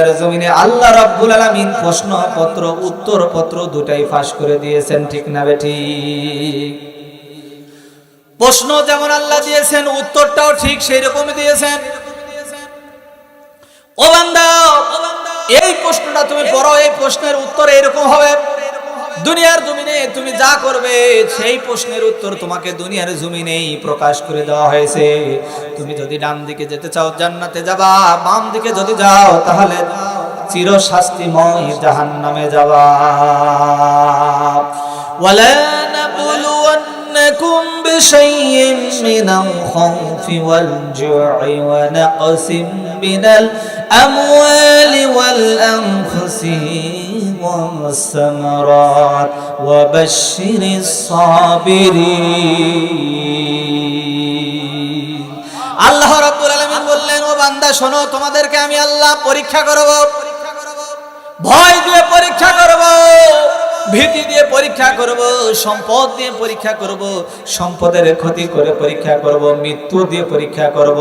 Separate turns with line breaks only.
এর দুটাই ফাঁস করে দিয়েছেন, ঠিক না প্রশ্ন যেমন আল্লাহ দিয়েছেন, উত্তরটাও ঠিক সেই রকমই দিয়েছেন এই প্রশ্নটা তুমি পড়ো, এই প্রশ্নের উত্তর এরকম হবে। দুনিয়ার জমিনে তুমি যা করবে সেই প্রশ্নের উত্তর তোমাকে দুনিয়ার জমিনেই প্রকাশ করে দেওয়া হয়েছে তুমি যদি ডান দিকে যেতে চাও জান্নাতে যাবা বাম দিকে যদি যাও তাহলে চির শাস্তিময় জাহান্নামে যাবা ওয়ালা نبلونكم بشيء من الخوف والجوع ونقص من الأموال والأنفس والثمرات وبشر الصابرين আল্লাহ রাব্বুল আলামিন বললেন ও বান্দা শোনো তোমাদেরকে আমি আল্লাহ পরীক্ষা করব ভয় দিয়ে পরীক্ষা করব ভীতি দিয়ে পরীক্ষা করব সম্পদ দিয়ে পরীক্ষা করব সম্পদের ক্ষতি করে পরীক্ষা করব মৃত্যু দিয়ে পরীক্ষা করব